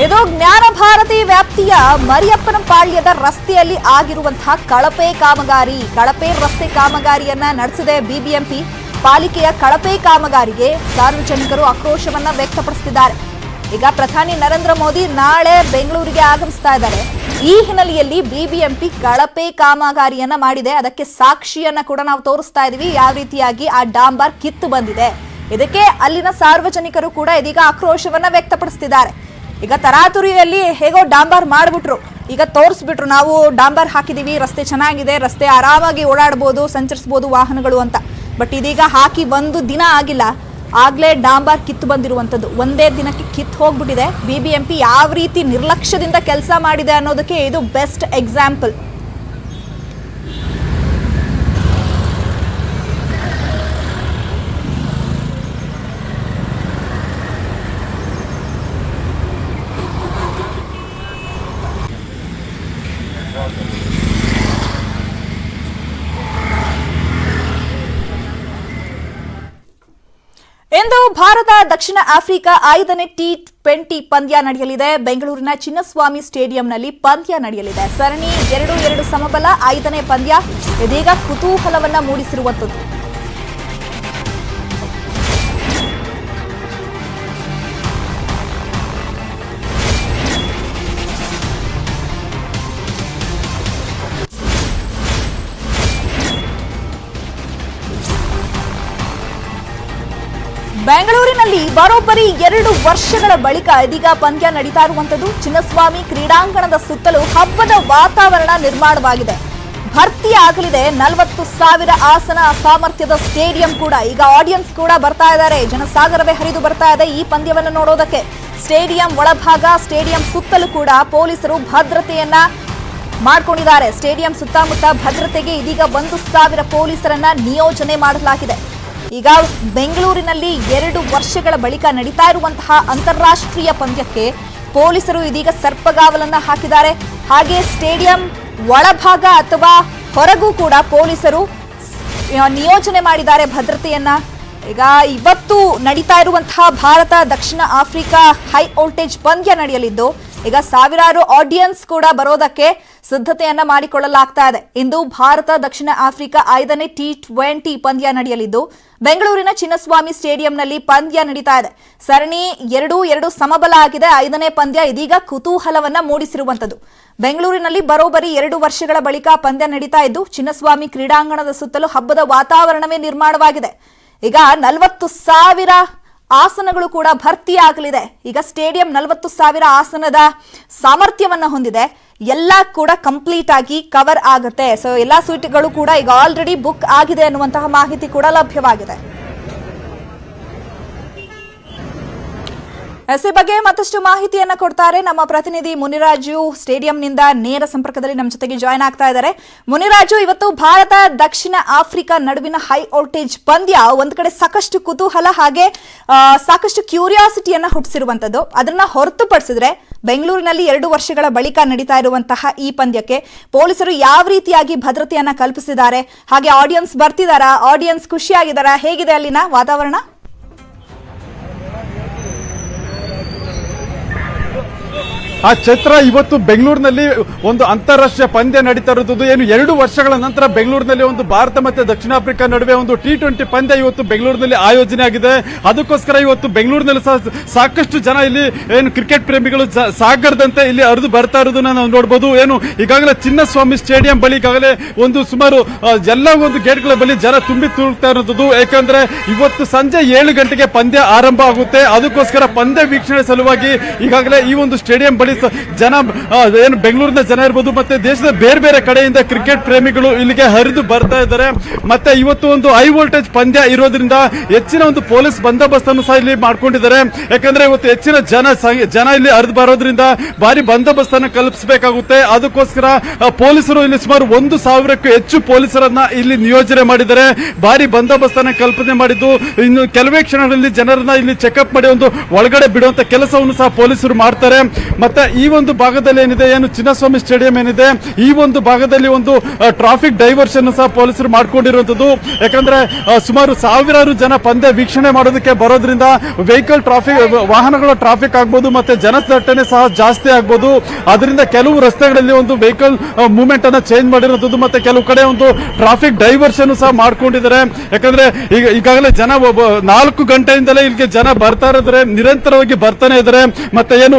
ಇದು ಜ್ಞಾನ ಭಾರತಿ ವ್ಯಾಪ್ತಿಯ ಮರಿಯಪ್ಪನ ಪಾಳ್ಯದ ರಸ್ತೆಯಲ್ಲಿ ಆಗಿರುವಂತಹ ಕಳಪೆ ಕಾಮಗಾರಿ. ಕಳಪೆ ರಸ್ತೆ ಕಾಮಗಾರಿಯನ್ನ ನಡೆಸಿದೆ ಬಿಬಿಎಂಪಿ. ಪಾಲಿಕೆಯ ಕಳಪೆ ಕಾಮಗಾರಿಗೆ ಸಾರ್ವಜನಿಕರು ಆಕ್ರೋಶವನ್ನ ವ್ಯಕ್ತಪಡಿಸುತ್ತಿದ್ದಾರೆ. ಈಗ ಪ್ರಧಾನಿ ನರೇಂದ್ರ ಮೋದಿ ನಾಳೆ ಬೆಂಗಳೂರಿಗೆ ಆಗಮಿಸ್ತಾ ಇದ್ದಾರೆ. ಈ ಹಿನ್ನೆಲೆಯಲ್ಲಿ ಬಿಬಿಎಂಪಿ ಕಳಪೆ ಕಾಮಗಾರಿಯನ್ನ ಮಾಡಿದೆ. ಅದಕ್ಕೆ ಸಾಕ್ಷಿಯನ್ನ ಕೂಡ ನಾವು ತೋರಿಸ್ತಾ ಇದೀವಿ. ಯಾವ ರೀತಿಯಾಗಿ ಆ ಡಾಂಬಾರ್ ಕಿತ್ತು ಬಂದಿದೆ. ಇದಕ್ಕೆ ಅಲ್ಲಿನ ಸಾರ್ವಜನಿಕರು ಕೂಡ ಇದೀಗ ಆಕ್ರೋಶವನ್ನ ವ್ಯಕ್ತಪಡಿಸ್ತಿದ್ದಾರೆ ಈಗ ತರಾತುರಿಯಲ್ಲಿ ಹೇಗೋ ಡಾಂಬಾರ್ ಮಾಡಿಬಿಟ್ರು. ಈಗ ತೋರಿಸ್ಬಿಟ್ರು. ನಾವು ಡಾಂಬಾರ್ ಹಾಕಿದೀವಿ. ರಸ್ತೆ ಚೆನ್ನಾಗಿದೆ. ರಸ್ತೆ ಆರಾಮಾಗಿ ಓಡಾಡ್ಬೋದು, ಸಂಚರಿಸ್ಬೋದು ವಾಹನಗಳು ಅಂತ. ಬಟ್ ಇದೀಗ ಹಾಕಿ ಒಂದು ದಿನ ಆಗಿಲ್ಲ. ಆಗ್ಲೇ ಡಾಂಬಾರ್ ಕಿತ್ತು ಬಂದಿರುವಂಥದ್ದು ಒಂದೇ ದಿನಕ್ಕೆ ಕಿತ್ತು ಹೋಗ್ಬಿಟ್ಟಿದೆ. ಬಿ ಬಿ ಎಂ ಪಿ ಯಾವ ರೀತಿ ನಿರ್ಲಕ್ಷ್ಯದಿಂದ ಕೆಲಸ ಮಾಡಿದೆ ಅನ್ನೋದಕ್ಕೆ ಇದು ಬೆಸ್ಟ್ ಎಕ್ಸಾಂಪಲ್ ಇಂದು ಭಾರತ, ದಕ್ಷಿಣ ಆಫ್ರಿಕಾ ಐದನೇ ಟಿ ಟ್ವೆಂಟಿ ಪಂದ್ಯ ನಡೆಯಲಿದೆ. ಬೆಂಗಳೂರಿನ ಚಿನ್ನಸ್ವಾಮಿ ಸ್ಟೇಡಿಯಂನಲ್ಲಿ ಪಂದ್ಯ ನಡೆಯಲಿದೆ. ಸರಣಿ ಎರಡು ಎರಡು ಸಮಬಲ ಐದನೇ ಪಂದ್ಯ. ಇದೀಗ ಕುತೂಹಲವನ್ನ ಮೂಡಿಸಿರುವಂಥದ್ದು ಬೆಂಗಳೂರಿನಲ್ಲಿ ಬರೋಬ್ಬರಿ ಎರಡು ವರ್ಷಗಳ ಬಳಿಕ ಇದೀಗ ಪಂದ್ಯ ನಡೀತಾ ಇರುವಂತದ್ದು ಚಿನ್ನಸ್ವಾಮಿ ಕ್ರೀಡಾಂಗಣದ ಸುತ್ತಲೂ ಹಬ್ಬದ ವಾತಾವರಣ ನಿರ್ಮಾಣವಾಗಿದೆ. ಭರ್ತಿಯಾಗಲಿದೆ ನಲವತ್ತು ಸಾವಿರ ಆಸನ ಸಾಮರ್ಥ್ಯದ ಸ್ಟೇಡಿಯಂ ಕೂಡ. ಈಗ ಆಡಿಯನ್ಸ್ ಕೂಡ ಬರ್ತಾ ಇದ್ದಾರೆ. ಜನಸಾಗರವೇ ಹರಿದು ಬರ್ತಾ ಇದೆ ಈ ಪಂದ್ಯವನ್ನು ನೋಡೋದಕ್ಕೆ. ಸ್ಟೇಡಿಯಂ ಒಳಭಾಗ, ಸ್ಟೇಡಿಯಂ ಸುತ್ತಲೂ ಕೂಡ ಪೊಲೀಸರು ಭದ್ರತೆಯನ್ನ ಮಾಡ್ಕೊಂಡಿದ್ದಾರೆ. ಸ್ಟೇಡಿಯಂ ಸುತ್ತಮುತ್ತ ಭದ್ರತೆಗೆ ಇದೀಗ ಒಂದು ಸಾವಿರ ಪೊಲೀಸರನ್ನ ನಿಯೋಜನೆ ಮಾಡಲಾಗಿದೆ. ಈಗ ಬೆಂಗಳೂರಿನಲ್ಲಿ ಎರಡು ವರ್ಷಗಳ ಬಳಿಕ ನಡೀತಾ ಇರುವಂತಹ ಅಂತಾರಾಷ್ಟ್ರೀಯ ಪಂದ್ಯಕ್ಕೆ ಪೊಲೀಸರು ಇದೀಗ ಸರ್ಪಗಾವಲನ್ನ ಹಾಕಿದ್ದಾರೆ. ಹಾಗೆ ಸ್ಟೇಡಿಯಂ ಒಳಭಾಗ ಅಥವಾ ಹೊರಗೂ ಕೂಡ ಪೊಲೀಸರು ನಿಯೋಜನೆ ಮಾಡಿದ್ದಾರೆ ಭದ್ರತೆಯನ್ನ. ಈಗ ಇವತ್ತು ನಡೀತಾ ಇರುವಂತಹ ಭಾರತ, ದಕ್ಷಿಣ ಆಫ್ರಿಕಾ ಹೈ ವೋಲ್ಟೇಜ್ ಪಂದ್ಯ ನಡೆಯಲಿದ್ದು, ಈಗ ಸಾವಿರಾರು ಆಡಿಯನ್ಸ್ ಕೂಡ ಬರೋದಕ್ಕೆ ಸಿದ್ಧತೆಯನ್ನ ಮಾಡಿಕೊಳ್ಳಲಾಗ್ತಾ ಇದೆ. ಇಂದು ಭಾರತ, ದಕ್ಷಿಣ ಆಫ್ರಿಕಾ ಐದನೇ ಟಿ ಟ್ವೆಂಟಿ ಪಂದ್ಯ ನಡೆಯಲಿದ್ದು, ಬೆಂಗಳೂರಿನ ಚಿನ್ನಸ್ವಾಮಿ ಸ್ಟೇಡಿಯಂನಲ್ಲಿ ಪಂದ್ಯ ನಡೀತಾ ಇದೆ. ಸರಣಿ ಎರಡು ಎರಡು ಸಮಬಲ ಆಗಿದೆ. ಐದನೇ ಪಂದ್ಯ ಇದೀಗ ಕುತೂಹಲವನ್ನ ಮೂಡಿಸಿರುವಂತದ್ದು ಬೆಂಗಳೂರಿನಲ್ಲಿ ಬರೋಬರಿ ಎರಡು ವರ್ಷಗಳ ಬಳಿಕ ಪಂದ್ಯ ನಡೀತಾ ಇದ್ದು, ಚಿನ್ನಸ್ವಾಮಿ ಕ್ರೀಡಾಂಗಣದ ಸುತ್ತಲೂ ಹಬ್ಬದ ವಾತಾವರಣವೇ ನಿರ್ಮಾಣವಾಗಿದೆ. ಈಗ ನಲವತ್ತು ಸಾವಿರ ಆಸನಗಳು ಕೂಡ ಭರ್ತಿಯಾಗಲಿದೆ. ಈಗ ಸ್ಟೇಡಿಯಂ ನಲವತ್ತು ಸಾವಿರ ಆಸನದ ಸಾಮರ್ಥ್ಯವನ್ನ ಹೊಂದಿದೆ. ಎಲ್ಲ ಕೂಡ ಕಂಪ್ಲೀಟ್ ಆಗಿ ಕವರ್ ಆಗುತ್ತೆ. ಸೊ ಎಲ್ಲಾ ಸೀಟ್ಗಳು ಕೂಡ ಈಗ ಆಲ್ರೆಡಿ ಬುಕ್ ಆಗಿದೆ ಅನ್ನುವಂತಹ ಮಾಹಿತಿ ಕೂಡ ಲಭ್ಯವಾಗಿದೆ. ಎಸ್ ಬಗ್ಗೆ ಮತ್ತಷ್ಟು ಮಾಹಿತಿಯನ್ನ ಕೊಡ್ತಾರೆ ನಮ್ಮ ಪ್ರತಿನಿಧಿ ಮುನಿರಾಜು. ಸ್ಟೇಡಿಯಂನಿಂದ ನೇರ ಸಂಪರ್ಕದಲ್ಲಿ ನಮ್ಮ ಜೊತೆಗೆ ಜಾಯ್ನ್ ಆಗ್ತಾ ಇದ್ದಾರೆ. ಮುನಿರಾಜು, ಇವತ್ತು ಭಾರತ ದಕ್ಷಿಣ ಆಫ್ರಿಕಾ ನಡುವಿನ ಹೈ ವೋಲ್ಟೇಜ್ ಪಂದ್ಯ ಒಂದ್ ಕಡೆ ಸಾಕಷ್ಟು ಕುತೂಹಲ ಹಾಗೆ ಸಾಕಷ್ಟು ಕ್ಯೂರಿಯಾಸಿಟಿಯನ್ನ ಹುಟ್ಟಿಸಿರುವಂತದ್ದು. ಅದನ್ನ ಹೊರತುಪಡಿಸಿದ್ರೆ ಬೆಂಗಳೂರಿನಲ್ಲಿ ಎರಡು ವರ್ಷಗಳ ಬಳಿಕ ನಡೀತಾ ಇರುವಂತಹ ಈ ಪಂದ್ಯಕ್ಕೆ ಪೊಲೀಸರು ಯಾವ ರೀತಿಯಾಗಿ ಭದ್ರತೆಯನ್ನ ಕಲ್ಪಿಸಿದ್ದಾರೆ, ಹಾಗೆ ಆಡಿಯನ್ಸ್ ಬರ್ತಿದಾರಾ ಆಡಿಯನ್ಸ್ ಖುಷಿಯಾಗಿದ್ದಾರಾ ಹೇಗಿದೆ ಅಲ್ಲಿನ ವಾತಾವರಣ? ಆ ಚಿತ್ರ ಇವತ್ತು ಬೆಂಗಳೂರಿನಲ್ಲಿ ಒಂದು ಅಂತಾರಾಷ್ಟ್ರೀಯ ಪಂದ್ಯ ನಡೀತಾ ಇರೋದು ಏನು ಎರಡು ವರ್ಷಗಳ ನಂತರ ಬೆಂಗಳೂರಿನಲ್ಲಿ ಒಂದು ಭಾರತ ಮತ್ತೆ ದಕ್ಷಿಣ ಆಫ್ರಿಕಾ ನಡುವೆ ಒಂದು ಟಿ ಟ್ವೆಂಟಿ ಪಂದ್ಯ ಇವತ್ತು ಬೆಂಗಳೂರಿನಲ್ಲಿ ಆಯೋಜನೆ ಆಗಿದೆ. ಅದಕ್ಕೋಸ್ಕರ ಇವತ್ತು ಬೆಂಗಳೂರಿನಲ್ಲಿ ಸಾಕಷ್ಟು ಜನ ಇಲ್ಲಿ ಏನು ಕ್ರಿಕೆಟ್ ಪ್ರೇಮಿಗಳು ಸಾಗರದಂತೆ ಇಲ್ಲಿ ಹರಿದು ಬರ್ತಾ ಇರೋದನ್ನ ನಾವು ನೋಡಬಹುದು ಏನು ಈಗಾಗಲೇ ಚಿನ್ನಸ್ವಾಮಿ ಸ್ಟೇಡಿಯಂ ಬಳಿ ಈಗಾಗಲೇ ಒಂದು ಸುಮಾರು ಎಲ್ಲ ಒಂದು ಗೇಟ್ಗಳ ಬಳಿ ಜನ ತುಂಬಿ ತುಳುಕ್ತಾ ಇರೋದು. ಯಾಕಂದ್ರೆ ಇವತ್ತು ಸಂಜೆ ಏಳು ಗಂಟೆಗೆ ಪಂದ್ಯ ಆರಂಭ ಆಗುತ್ತೆ. ಅದಕ್ಕೋಸ್ಕರ ಪಂದ್ಯ ವೀಕ್ಷಣೆ ಸಲುವಾಗಿ ಈಗಾಗಲೇ ಈ ಒಂದು ಸ್ಟೇಡಿಯಂ ಪೊಲೀಸ್ ಜನ ಏನು ಬೆಂಗಳೂರಿನ ಜನ ಇರ್ಬೋದು, ಮತ್ತೆ ದೇಶದ ಬೇರೆ ಬೇರೆ ಕಡೆಯಿಂದ ಕ್ರಿಕೆಟ್ ಪ್ರೇಮಿಗಳು ಇಲ್ಲಿಗೆ ಹರಿದು ಬರ್ತಾ ಇದ್ದಾರೆ. ಮತ್ತೆ ಇವತ್ತು ಒಂದು ಹೈ ವೋಲ್ಟೇಜ್ ಪಂದ್ಯ ಇರೋದ್ರಿಂದ ಹೆಚ್ಚಿನ ಒಂದು ಪೊಲೀಸ್ ಬಂದೋಬಸ್ತ್ ಅನ್ನು ಸಹ ಇಲ್ಲಿ ಮಾಡ್ಕೊಂಡಿದ್ದಾರೆ. ಯಾಕಂದ್ರೆ ಇವತ್ತು ಹೆಚ್ಚಿನ ಜನ ಜನ ಇಲ್ಲಿ ಹರಿದು ಬರೋದ್ರಿಂದ ಭಾರಿ ಬಂದೋಬಸ್ತ್ ಅನ್ನು ಕಲ್ಪಿಸಬೇಕಾಗುತ್ತೆ. ಅದಕ್ಕೋಸ್ಕರ ಪೊಲೀಸರು ಇಲ್ಲಿ ಸುಮಾರು ಒಂದು ಸಾವಿರಕ್ಕೂ ಹೆಚ್ಚು ಪೊಲೀಸರನ್ನ ಇಲ್ಲಿ ನಿಯೋಜನೆ ಮಾಡಿದ್ದಾರೆ. ಭಾರಿ ಬಂದೋಬಸ್ತ್ ಅನ್ನ ಕಲ್ಪನೆ ಮಾಡಿದ್ದು, ಇನ್ನು ಕೆಲವೇ ಕ್ಷಣಗಳಲ್ಲಿ ಜನರನ್ನ ಇಲ್ಲಿ ಚೆಕ್ಅಪ್ ಮಾಡಿ ಒಂದು ಒಳಗಡೆ ಬಿಡುವಂತ ಕೆಲಸವನ್ನು ಸಹ ಪೊಲೀಸರು ಮಾಡ್ತಾರೆ. ಮತ್ತೆ ಈ ಒಂದು ಭಾಗದಲ್ಲಿ ಏನಿದೆ, ಏನು ಚಿನ್ನಸ್ವಾಮಿ ಸ್ಟೇಡಿಯಂ ಏನಿದೆ, ಈ ಒಂದು ಭಾಗದಲ್ಲಿ ಒಂದು ಟ್ರಾಫಿಕ್ ಡೈವರ್ಷನ್ ಸಹ ಪೊಲೀಸರು ಮಾಡ್ಕೊಂಡಿರುವಂತದ್ದು ಯಾಕಂದ್ರೆ ಸುಮಾರು ಸಾವಿರಾರು ಜನ ಪಂದ್ಯ ವೀಕ್ಷಣೆ ಮಾಡೋದಕ್ಕೆ ಬರೋದ್ರಿಂದ ವೆಹಿಕಲ್ ಟ್ರಾಫಿಕ್ ವಾಹನಗಳ ಟ್ರಾಫಿಕ್ ಆಗ್ಬೋದು ಮತ್ತೆ ಜನದಟ್ಟಣೆ ಸಹ ಜಾಸ್ತಿ ಆಗ್ಬೋದು. ಅದರಿಂದ ಕೆಲವು ರಸ್ತೆಗಳಲ್ಲಿ ಒಂದು ವೆಹಿಕಲ್ ಮೂವ್ಮೆಂಟ್ ಅನ್ನ ಚೇಂಜ್ ಮಾಡಿರುವಂತದ್ದು ಮತ್ತೆ ಕೆಲವು ಕಡೆ ಒಂದು ಟ್ರಾಫಿಕ್ ಡೈವರ್ಷನ್ ಸಹ ಮಾಡ್ಕೊಂಡಿದ್ದಾರೆ. ಯಾಕಂದ್ರೆ, ಈಗ, ಈಗಾಗಲೇ ಜನ ನಾಲ್ಕು ಗಂಟೆಯಿಂದಲೇ ಇಲ್ಲಿಗೆ ಜನ ಬರ್ತಾ ಇರೋದ್ರೆ ನಿರಂತರವಾಗಿ ಬರ್ತಾನೆ ಇದ್ದಾರೆ. ಮತ್ತೆ ಏನು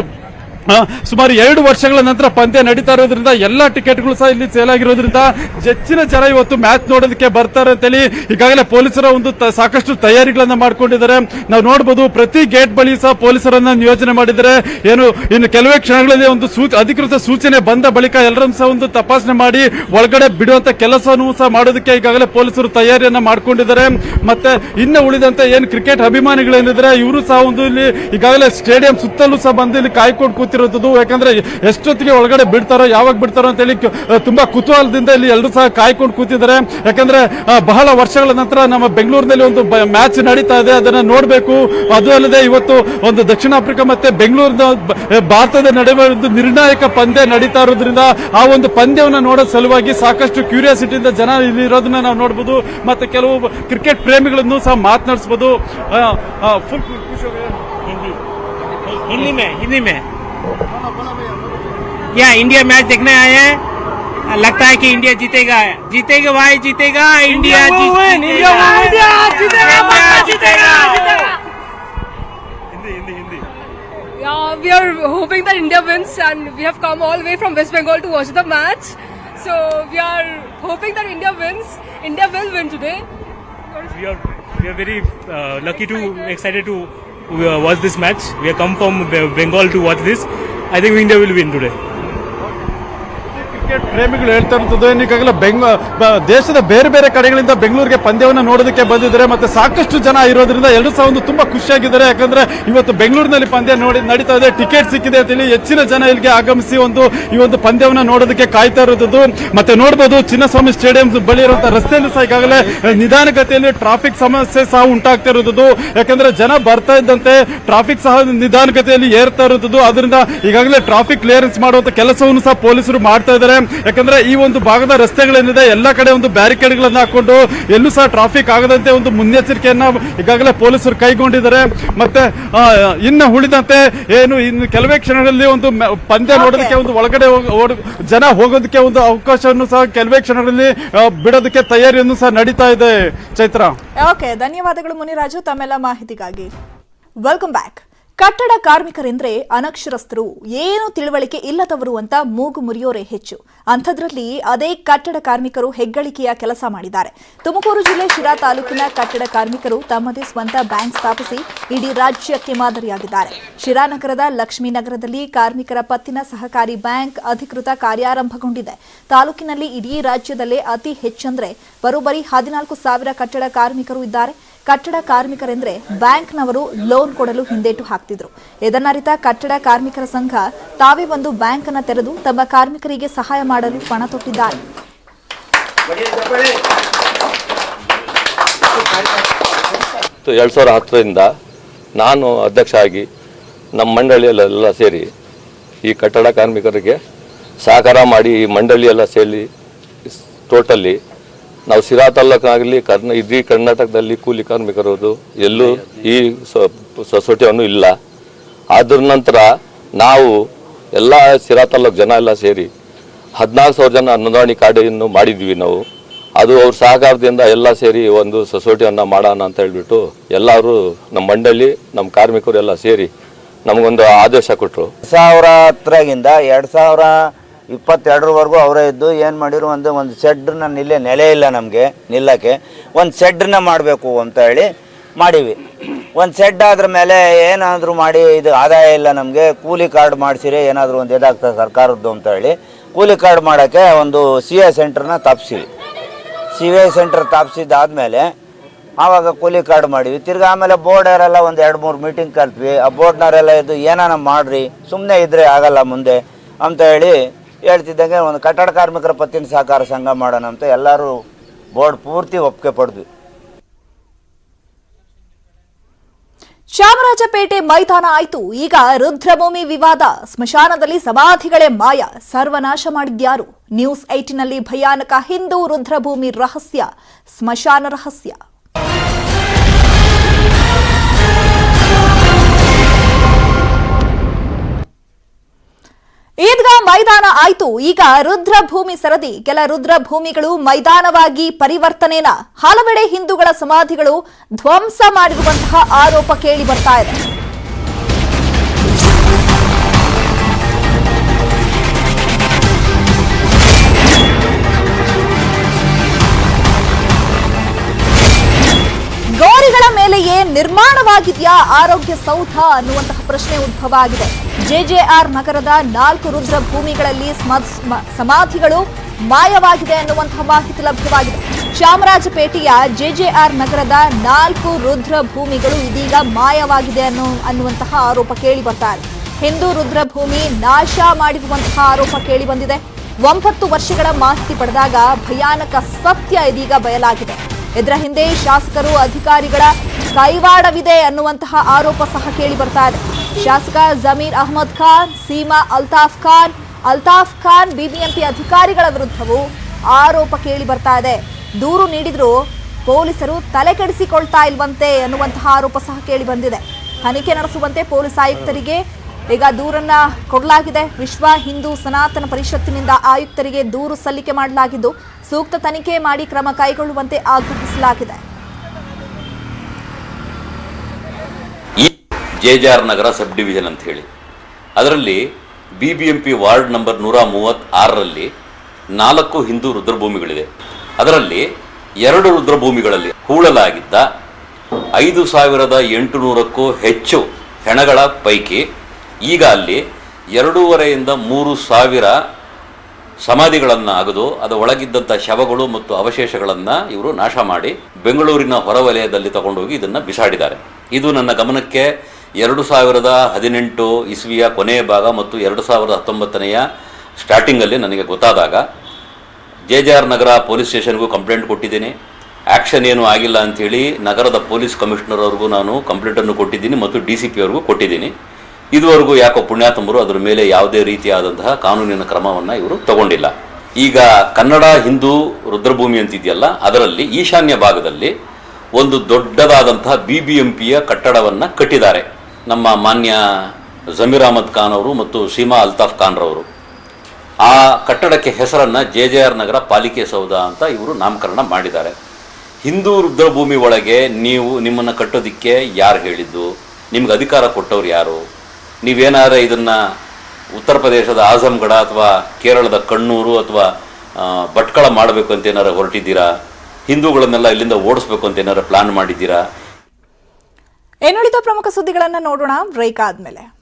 ಸುಮಾರು ಎರಡು ವರ್ಷಗಳ ನಂತರ ಪಂದ್ಯ ನಡೀತಾ ಇರೋದ್ರಿಂದ ಎಲ್ಲಾ ಟಿಕೆಟ್ಗಳು ಸಹ ಇಲ್ಲಿ ಸೇಲ್ ಆಗಿರೋದ್ರಿಂದ ಹೆಚ್ಚಿನ ಜನ ಇವತ್ತು ಮ್ಯಾಚ್ ನೋಡೋದಕ್ಕೆ ಬರ್ತಾರೆ ಅಂತೇಳಿ ಈಗಾಗಲೇ ಪೊಲೀಸರ ಒಂದು ಸಾಕಷ್ಟು ತಯಾರಿಗಳನ್ನ ಮಾಡ್ಕೊಂಡಿದ್ದಾರೆ. ನಾವು ನೋಡಬಹುದು ಪ್ರತಿ ಗೇಟ್ ಬಳಿ ಸಹ ಪೊಲೀಸರನ್ನ ನಿಯೋಜನೆ ಮಾಡಿದರೆ ಏನು, ಇನ್ನು ಕೆಲವೇ ಕ್ಷಣಗಳಲ್ಲಿ ಒಂದು ಅಧಿಕೃತ ಸೂಚನೆ ಬಂದ ಬಳಿಕ ಎಲ್ಲರನ್ನು ಸಹ ಒಂದು ತಪಾಸಣೆ ಮಾಡಿ ಒಳಗಡೆ ಬಿಡುವಂತ ಕೆಲಸವನ್ನು ಸಹ ಮಾಡೋದಕ್ಕೆ ಈಗಾಗಲೇ ಪೊಲೀಸರು ತಯಾರಿಯನ್ನ ಮಾಡ್ಕೊಂಡಿದ್ದಾರೆ. ಮತ್ತೆ ಇನ್ನು ಉಳಿದಂತೆ ಏನು ಕ್ರಿಕೆಟ್ ಅಭಿಮಾನಿಗಳೇನಿದ್ರೆ ಇವರು ಸಹ ಒಂದು ಇಲ್ಲಿ ಈಗಾಗಲೇ ಸ್ಟೇಡಿಯಂ ಸುತ್ತಲೂ ಸಹ ಬಂದು ಇಲ್ಲಿ ಕಾಯ್ಕೊಂಡು ಹಾಕಿರೋದು ಯಾಕಂದ್ರೆ ಎಷ್ಟೊತ್ತಿಗೆ ಒಳಗಡೆ ಬಿಡ್ತಾರೋ, ಯಾವಾಗ ಬಿಡ್ತಾರೋ ಅಂತ ಹೇಳಿ ತುಂಬಾ ಕುತೂಹಲದಿಂದ ಇಲ್ಲಿ ಎಲ್ಲರೂ ಸಹ ಕಾಯ್ಕೊಂಡು ಕೂತಿದ್ದಾರೆ. ಯಾಕಂದ್ರೆ ಬಹಳ ವರ್ಷಗಳ ನಂತರ ನಮ್ಮ ಬೆಂಗಳೂರಿನಲ್ಲಿ ಒಂದು ಮ್ಯಾಚ್ ನಡೀತಾ ಇದೆ. ಅದನ್ನ ನೋಡಬೇಕು. ಅದು ಅಲ್ಲದೆ ಇವತ್ತು ಒಂದು ದಕ್ಷಿಣ ಆಫ್ರಿಕಾ ಮತ್ತೆ ಬೆಂಗಳೂರಿನ ಭಾರತದ ನಡುವೆ ಒಂದು ನಿರ್ಣಾಯಕ ಪಂದ್ಯ ನಡೀತಾ ಇರೋದ್ರಿಂದ ಆ ಒಂದು ಪಂದ್ಯವನ್ನು ನೋಡೋ ಸಲುವಾಗಿ ಸಾಕಷ್ಟು ಕ್ಯೂರಿಯಾಸಿಟಿಯಿಂದ ಜನ ಇಲ್ಲಿ ಇರೋದನ್ನ ನಾವು ನೋಡಬಹುದು ಮತ್ತೆ ಕೆಲವು ಕ್ರಿಕೆಟ್ ಪ್ರೇಮಿಗಳನ್ನು ಸಹ ಮಾತನಾಡಿಸಬಹುದು ಫುಲ್ ಹಿಂದಿ ಹಿಂದಿ या इंडिया मैच देखने आए हैं लगता है कि इंडिया जीतेगा जीतेगा भाई जीतेगा इंडिया जीतेगा इंडिया जीतेगा Yeah, we are hoping that India wins, and we have come all the way from West Bengal to watch the match. So we are hoping that India wins. India will win today. we are we are very uh, lucky to excited to uh, watch this match. We have come from Bengal to watch this. I think India will win today. Cricket ಪ್ರೇಮಿಗಳು ಹೇಳ್ತಾ ಇರ್ತದೆ ಈಗಾಗಲೇ ಬೆಂಗ ದೇಶದ ಬೇರೆ ಬೇರೆ ಕಡೆಗಳಿಂದ ಬೆಂಗಳೂರಿಗೆ ಪಂದ್ಯವನ್ನು ನೋಡೋದಕ್ಕೆ ಬಂದಿದ್ದಾರೆ. ಮತ್ತೆ ಸಾಕಷ್ಟು ಜನ ಇರೋದ್ರಿಂದ ಎಲ್ಲರೂ ಸಹ ಒಂದು ತುಂಬಾ ಖುಷಿಯಾಗಿದ್ದಾರೆ. ಯಾಕಂದ್ರೆ ಇವತ್ತು ಬೆಂಗಳೂರಿನಲ್ಲಿ ಪಂದ್ಯ ನೋಡಿ ನಡೀತಾ ಇದೆ. ಟಿಕೆಟ್ ಸಿಕ್ಕಿದೆ ಅಂತೇಳಿ ಹೆಚ್ಚಿನ ಜನ ಇಲ್ಲಿಗೆ ಆಗಮಿಸಿ ಒಂದು ಈ ಒಂದು ಪಂದ್ಯವನ್ನು ನೋಡೋದಕ್ಕೆ ಕಾಯ್ತಾ ಇರೋದು ಮತ್ತೆ ನೋಡಬಹುದು ಚಿನ್ನಸ್ವಾಮಿ ಸ್ಟೇಡಿಯಂ ಬಳಿ ಇರುವಂತಹ ರಸ್ತೆಯಲ್ಲೂ ಸಹ ಈಗಾಗಲೇ ನಿಧಾನಗತಿಯಲ್ಲಿ ಟ್ರಾಫಿಕ್ ಸಮಸ್ಯೆ ಸಹ ಉಂಟಾಗ್ತಾ ಇರೋದು ಯಾಕಂದ್ರೆ ಜನ ಬರ್ತಾ ಇದ್ದಂತೆ ಟ್ರಾಫಿಕ್ ಸಹ ನಿಧಾನಗತಿಯಲ್ಲಿ ಏರ್ತಾ ಇರೋದು ಅದರಿಂದ ಈಗಾಗಲೇ ಟ್ರಾಫಿಕ್ ಕ್ಲಿಯರೆನ್ಸ್ ಮಾಡುವಂತ ಕೆಲಸವನ್ನು ಸಹ ಪೊಲೀಸರು ಮಾಡ್ತಾ ಇದ್ದಾರೆ. ಯಾಕಂದ್ರೆ ಈ ಒಂದು ಭಾಗದ ರಸ್ತೆಗಳೇನಿದೆ ಎಲ್ಲ ಕಡೆ ಒಂದು ಬ್ಯಾರಿಕೇಡ್ಗಳನ್ನ ಹಾಕೊಂಡು ಎಲ್ಲೂ ಸಹ ಟ್ರಾಫಿಕ್ ಆಗದಂತೆ ಒಂದು ಮುನ್ನೆಚ್ಚರಿಕೆಯನ್ನ ಈಗಾಗಲೇ ಪೊಲೀಸರು ಕೈಗೊಂಡಿದ್ದಾರೆ. ಮತ್ತೆ ಇನ್ನು ಉಳಿದಂತೆ ಏನು ಇನ್ನು ಕೆಲವೇ ಕ್ಷಣಗಳಲ್ಲಿ ಒಂದು ಪಂದ್ಯ ನೋಡೋದಕ್ಕೆ ಒಂದು ಒಳಗಡೆ ಜನ ಹೋಗೋದಕ್ಕೆ ಒಂದು ಅವಕಾಶವನ್ನು ಸಹ ಕೆಲವೇ ಕ್ಷಣಗಳಲ್ಲಿ ಬಿಡೋದಕ್ಕೆ ತಯಾರಿಯನ್ನು ಸಹ ನಡೀತಾ ಇದೆ. ಚೈತ್ರ. ಓಕೆ ಧನ್ಯವಾದಗಳು ಮುನಿರಾಜು ತಮ್ಮೆಲ್ಲ ಮಾಹಿತಿಗಾಗಿ. ವೆಲ್ಕಮ್ ಬ್ಯಾಕ್ ಕಟ್ಟಡ ಕಾರ್ಮಿಕರೆಂದ್ರೆ ಅನಕ್ಷರಸ್ಥರು. ಏನು ತಿಳುವಳಿಕೆ ಇಲ್ಲದವರು ಅಂತ ಮೂಗು ಮುರಿಯೋರೆ ಹೆಚ್ಚು. ಅಂಥದ್ರಲ್ಲಿ ಅದೇ ಕಟ್ಟಡ ಕಾರ್ಮಿಕರು ಹೆಗ್ಗಳಿಕೆಯ ಕೆಲಸ ಮಾಡಿದ್ದಾರೆ. ತುಮಕೂರು ಜಿಲ್ಲೆ ಶಿರಾ ತಾಲೂಕಿನ ಕಟ್ಟಡ ಕಾರ್ಮಿಕರು ತಮ್ಮದೇ ಸ್ವಂತ ಬ್ಯಾಂಕ್ ಸ್ಥಾಪಿಸಿ ಇಡೀ ರಾಜ್ಯಕ್ಕೆ ಮಾದರಿಯಾಗಿದ್ದಾರೆ. ಶಿರಾ ನಗರದ ಲಕ್ಷ್ಮೀನಗರದಲ್ಲಿ ಕಾರ್ಮಿಕರ ಪತ್ತಿನ ಸಹಕಾರಿ ಬ್ಯಾಂಕ್ ಅಧಿಕೃತ ಕಾರ್ಯಾರಂಭಗೊಂಡಿದೆ. ತಾಲೂಕಿನಲ್ಲಿ ಇಡೀ ರಾಜ್ಯದಲ್ಲೇ ಅತಿ ಹೆಚ್ಚಂದ್ರೆ ಬರೋಬ್ಬರಿ ಹದಿನಾಲ್ಕು ಸಾವಿರ ಕಟ್ಟಡ ಕಾರ್ಮಿಕರು ಇದ್ದಾರೆ. ಕಟ್ಟಡ ಕಾರ್ಮಿಕರೆಂದ್ರೆ ಬ್ಯಾಂಕ್ನವರು ಲೋನ್ ಕೊಡಲು ಹಿಂದೇಟು ಹಾಕ್ತಿದ್ರು. ಇದನ್ನರಿತ ಕಟ್ಟಡ ಕಾರ್ಮಿಕರ ಸಂಘ ತಾವೇ ಒಂದು ಬ್ಯಾಂಕ್ ಅನ್ನ ತೆರೆದು ತಮ್ಮ ಕಾರ್ಮಿಕರಿಗೆ ಸಹಾಯ ಮಾಡಲು ಪಣ ತೊಟ್ಟಿದ್ದಾರೆ. ಎರಡು ಸಾವಿರ ಹತ್ತರಿಂದ ನಾನು ಅಧ್ಯಕ್ಷ ಆಗಿ ನಮ್ಮ ಮಂಡಳಿಯಲ್ಲೆಲ್ಲ ಸೇರಿ ಈ ಕಟ್ಟಡ ಕಾರ್ಮಿಕರಿಗೆ ಸಹಕಾರ ಮಾಡಿ ಈ ಮಂಡಳಿಯೆಲ್ಲ ಸೇರಿ ಟೋಟಲಿ ನಾವು ಸಿರಾ ತಾಲೂಕಾಗಲಿ ಕರ್ನ, ಇಡೀ ಕರ್ನಾಟಕದಲ್ಲಿ ಕೂಲಿ ಕಾರ್ಮಿಕರದು ಎಲ್ಲೂ ಈ ಸೊಸೈಟಿಯನ್ನು ಇಲ್ಲ. ಅದ್ರ ನಂತರ ನಾವು ಎಲ್ಲ ಸಿರಾ ತಾಲೂಕು ಜನ ಎಲ್ಲ ಸೇರಿ ಹದಿನಾಲ್ಕು ಸಾವಿರ ಜನ ನೋಂದಣಿ ಕಾರ್ಡನ್ನು ಮಾಡಿದ್ವಿ ನಾವು. ಅದು ಅವ್ರ ಸಹಕಾರದಿಂದ ಎಲ್ಲ ಸೇರಿ ಒಂದು ಸೊಸೈಟಿಯನ್ನು ಮಾಡೋಣ ಅಂತ ಹೇಳ್ಬಿಟ್ಟು ಎಲ್ಲರೂ ನಮ್ಮ ಮಂಡಳಿ, ನಮ್ಮ ಕಾರ್ಮಿಕರು ಎಲ್ಲ ಸೇರಿ ನಮಗೊಂದು ಆದೇಶ ಕೊಟ್ಟರು ಸಾವಿರ ಹತ್ತರಾಗಿಂದ ಎರಡು ಸಾವಿರ ಇಪ್ಪತ್ತೆರಡರವರೆಗೂ ಅವರೇ ಇದ್ದು ಏನು ಮಾಡಿರು ಒಂದು ಒಂದು ಶೆಡ್ನ ನಿಲ್ಲೇ, ನೆಲೆ ಇಲ್ಲ ನಮಗೆ ನಿಲ್ಲಕ್ಕೆ. ಒಂದು ಶೆಡ್ನ ಮಾಡಬೇಕು ಅಂತ ಹೇಳಿ ಮಾಡೀವಿ. ಒಂದು ಸೆಡ್ ಆದ್ರ ಮೇಲೆ ಏನಾದರೂ ಮಾಡಿ, ಇದು ಆದಾಯ ಇಲ್ಲ ನಮಗೆ, ಕೂಲಿ ಕಾರ್ಡ್ ಮಾಡಿಸಿರಿ ಏನಾದರೂ ಒಂದು ಇದಾಗ್ತದೆ ಸರ್ಕಾರದ್ದು ಅಂತ ಹೇಳಿ ಕೂಲಿ ಕಾರ್ಡ್ ಮಾಡೋಕ್ಕೆ ಒಂದು ಸಿ ಎ ಸೆಂಟ್ರನ್ನ ತಪ್ಪಿಸಿವಿ ಸಿ ಎ ಸೆಂಟ್ರ್ ಸ್ಥಾಪಿಸಿದ್ದಾದ್ಮೇಲೆ ಆವಾಗ ಕೂಲಿ ಕಾರ್ಡ್ ಮಾಡಿವಿ. ತಿರ್ಗಿ ಆಮೇಲೆ ಬೋರ್ಡರೆಲ್ಲ ಒಂದು ಎರಡು ಮೂರು ಮೀಟಿಂಗ್ ಕಲ್ತ್ವಿ. ಆ ಬೋರ್ಡ್ನವರೆಲ್ಲ ಇದು ಏನಾನ ಮಾಡಿರಿ ಸುಮ್ಮನೆ ಇದ್ದರೆ ಆಗಲ್ಲ ಮುಂದೆ ಅಂತ ಹೇಳಿ ಹೇಳ್ತಿದ್ದಂಗೆ ಒಂದು ಕಟ್ಟಡ ಕಾರ್ಮಿಕರ ಪತ್ತಿನ ಸಹಕಾರ ಸಂಘ ಮಾಡೋಣ ಅಂತ ಎಲ್ಲರೂ ಬೋರ್ಡ್ ಪೂರ್ತಿ ಒಪ್ಪಿಗೆ ಪಡೆದ್ವಿ. ಚಾಮರಾಜಪೇಟೆ ಮೈದಾನ ಆಯ್ತು. ಈಗ ರುದ್ರಭೂಮಿ ವಿವಾದ. ಸ್ಮಶಾನದಲ್ಲಿ ಸಮಾಧಿಗಳೇ ಮಾಯ. ಸರ್ವನಾಶ ಮಾಡಿದ್ಯಾರು ನ್ಯೂಸ್ ಏಟಿನಲ್ಲಿ ಭಯಾನಕ ಹಿಂದೂ ರುದ್ರಭೂಮಿ ರಹಸ್ಯ. ಸ್ಮಶಾನ ರಹಸ್ಯ. ಈದ್ಗಾ ಮೈದಾನ ಆಯ್ತು. ಈಗ ರುದ್ರಭೂಮಿ ಸರದಿ. ಕೆಲ ರುದ್ರಭೂಮಿಗಳು ಮೈದಾನವಾಗಿ ಪರಿವರ್ತನೆನ. ಹಲವೆಡೆ ಹಿಂದೂಗಳ ಸಮಾಧಿಗಳು ಧ್ವಂಸ ಮಾಡಿರುವಂತಹ ಆರೋಪ ಕೇಳಿ ಬರ್ತಾ ಇದೆ. ಮೇಲೆಯೇ ನಿರ್ಮಾಣವಾಗಿದೆಯಾ ಆರೋಗ್ಯ ಸೌಧ ಅನ್ನುವಂತಹ ಪ್ರಶ್ನೆ ಉದ್ಭವ ಆಗಿದೆ. ಜೆಜೆಆರ್ ನಗರದ ನಾಲ್ಕು ರುದ್ರ ಭೂಮಿಗಳಲ್ಲಿ ಸ್ಮ- ಸ್ಮ- ಸಮಾಧಿಗಳು ಮಾಯವಾಗಿದೆ ಅನ್ನುವಂತಹ ಮಾಹಿತಿ ಲಭ್ಯವಾಗಿದೆ. ಚಾಮರಾಜಪೇಟೆಯ ಜೆಜೆಆರ್ ನಗರದ ನಾಲ್ಕು ರುದ್ರ ಭೂಮಿಗಳು ಇದೀಗ ಮಾಯವಾಗಿದೆ ಅನ್ನೋ, ಅನ್ನುವಂತಹ ಆರೋಪ ಕೇಳಿ ಬರ್ತಾ ಹಿಂದೂ ರುದ್ರಭೂಮಿ ನಾಶ ಮಾಡಿರುವಂತಹ ಆರೋಪ ಕೇಳಿ ಬಂದಿದೆ. ಒಂಬತ್ತು ವರ್ಷಗಳ ಮಾಹಿತಿ ಪಡೆದಾಗ ಭಯಾನಕ ಸತ್ಯ ಇದೀಗ ಬಯಲಾಗಿದೆ. ಇದರ ಹಿಂದೆ ಶಾಸಕರು, ಅಧಿಕಾರಿಗಳ ಕೈವಾಡವಿದೆ ಅನ್ನುವಂತಹ ಆರೋಪ ಸಹ ಕೇಳಿ ಬರ್ತಾ ಇದೆ. ಶಾಸಕ ಜಮೀರ್ ಅಹಮದ್ ಖಾನ್, ಸೀಮಾ ಅಲ್ತಾಫ್ ಖಾನ್ ಅಲ್ತಾಫ್ ಖಾನ್ ಬಿಬಿಎಂಪಿ ಅಧಿಕಾರಿಗಳ ವಿರುದ್ಧವೂ ಆರೋಪ ಕೇಳಿ ಬರ್ತಾ ಇದೆ. ದೂರು ನೀಡಿದ್ರು ಪೊಲೀಸರು ತಲೆ ಕೆಡಿಸಿಕೊಳ್ತಾ ಇಲ್ವಂತೆ ಅನ್ನುವಂತಹ ಆರೋಪ ಸಹ ಕೇಳಿ ಬಂದಿದೆ. ತನಿಖೆ ನಡೆಸುವಂತೆ ಪೊಲೀಸ್ ಆಯುಕ್ತರಿಗೆ ಈಗ ದೂರನ್ನ ಕೊಡಲಾಗಿದೆ. ವಿಶ್ವ ಹಿಂದೂ ಸನಾತನ ಪರಿಷತ್ತಿನಿಂದ ಆಯುಕ್ತರಿಗೆ ದೂರು ಸಲ್ಲಿಕೆ ಮಾಡಲಾಗಿದ್ದು, ಸೂಕ್ತ ತನಿಖೆ ಮಾಡಿ ಕ್ರಮ ಕೈಗೊಳ್ಳುವಂತೆ ಆಗ್ರಹಿಸಲಾಗಿದೆ ಈ ಜೆಜಾರ್ ನಗರ ಸಬ್ ಡಿವಿಷನ್ ಅಂತ ಹೇಳಿ. ಅದರಲ್ಲಿ B B M P ward number ನೂರ ಮೂವತ್ತಾರರಲ್ಲಿ ನಾಲ್ಕು ಹಿಂದೂ ರುದ್ರಭೂಮಿಗಳಿದೆ ಅದರಲ್ಲಿ ಎರಡು ರುದ್ರಭೂಮಿಗಳಲ್ಲಿ ಹೂಳಲಾಗಿದ್ದ ಐದು ಸಾವಿರದ ಎಂಟುನೂರಕ್ಕೂ ಹೆಚ್ಚು ಹೆಣಗಳ ಪೈಕಿ ಈಗ ಅಲ್ಲಿ ಎರಡೂವರೆಯಿಂದ ಮೂರು ಸಾವಿರ ಸಮಾಧಿಗಳನ್ನು ಅಗದು ಅದು ಒಳಗಿದ್ದಂಥ ಶವಗಳು ಮತ್ತು ಅವಶೇಷಗಳನ್ನು ಇವರು ನಾಶ ಮಾಡಿ ಬೆಂಗಳೂರಿನ ಹೊರವಲಯದಲ್ಲಿ ತಗೊಂಡೋಗಿ ಇದನ್ನು ಬಿಸಾಡಿದ್ದಾರೆ. ಇದು ನನ್ನ ಗಮನಕ್ಕೆ ಎರಡು ಸಾವಿರದ ಹದಿನೆಂಟು ಇಸ್ವಿಯ ಕೊನೆಯ ಭಾಗ ಮತ್ತು ಎರಡು ಸಾವಿರದ ಹತ್ತೊಂಬತ್ತನೆಯ ಸ್ಟಾರ್ಟಿಂಗಲ್ಲಿ ನನಗೆ ಗೊತ್ತಾದಾಗ J J R Nagar police ಸ್ಟೇಷನ್ಗೂ complaint ಕೊಟ್ಟಿದ್ದೀನಿ. ಆ್ಯಕ್ಷನ್ ಏನು ಆಗಿಲ್ಲ ಅಂಥೇಳಿ ನಗರದ ಪೊಲೀಸ್ ಕಮಿಷನರ್ ಅವ್ರಿಗೂ ನಾನು ಕಂಪ್ಲೇಂಟನ್ನು ಕೊಟ್ಟಿದ್ದೀನಿ ಮತ್ತು ಡಿ ಸಿ ಪಿ ಅವ್ರಿಗೂ ಕೊಟ್ಟಿದ್ದೀನಿ. ಇದುವರೆಗೂ ಯಾಕೋ ಪುಣ್ಯಾತಂಬರು ಅದರ ಮೇಲೆ ಯಾವುದೇ ರೀತಿಯಾದಂತಹ ಕಾನೂನಿನ ಕ್ರಮವನ್ನು ಇವರು ತಗೊಂಡಿಲ್ಲ. ಈಗ ಕನ್ನಡ, ಹಿಂದೂ, ರುದ್ರಭೂಮಿ ಅಂತಿದೆಯಲ್ಲ, ಅದರಲ್ಲಿ ಈಶಾನ್ಯ ಭಾಗದಲ್ಲಿ ಒಂದು ದೊಡ್ಡದಾದಂತಹ ಬಿ ಬಿ ಎಂ ಪಿಯ ಕಟ್ಟಡವನ್ನು ಕಟ್ಟಿದ್ದಾರೆ. ನಮ್ಮ ಮಾನ್ಯ ಜಮೀರ್ ಅಹಮದ್ ಖಾನ್ ಅವರು ಮತ್ತು ಸೀಮಾ ಅಲ್ತಾಫ್ ಖಾನ್ರವರು ಆ ಕಟ್ಟಡಕ್ಕೆ ಹೆಸರನ್ನು ಜೆ ಜೆ ಆರ್ ನಗರ ಪಾಲಿಕೆ ಸೌಧ ಅಂತ ಇವರು ನಾಮಕರಣ ಮಾಡಿದ್ದಾರೆ. ಹಿಂದೂ ರುದ್ರಭೂಮಿ ಒಳಗೆ ನೀವು ನಿಮ್ಮನ್ನು ಕಟ್ಟೋದಿಕ್ಕೆ ಯಾರು ಹೇಳಿದ್ದು? ನಿಮ್ಗೆ ಅಧಿಕಾರ ಕೊಟ್ಟವ್ರು ಯಾರು? ನೀವೇನಾದ್ರೆ ಇದನ್ನು ಉತ್ತರ ಪ್ರದೇಶದ ಆಜಮ್ಗಢ ಅಥವಾ ಕೇರಳದ ಕಣ್ಣೂರು ಅಥವಾ ಭಟ್ಕಳ ಮಾಡಬೇಕು ಅಂತ ಏನಾರು ಹೊರಟಿದ್ದೀರಾ? ಹಿಂದೂಗಳನ್ನೆಲ್ಲ ಇಲ್ಲಿಂದ ಓಡಿಸ್ಬೇಕು ಅಂತ ಏನಾರು ಪ್ಲಾನ್ ಮಾಡಿದ್ದೀರಾ? ಇನ್ನುಳಿದ ಪ್ರಮುಖ ಸುದ್ದಿಗಳನ್ನು ನೋಡೋಣ. ಬ್ರೇಕ್ ಆದ್ಮೇಲೆ.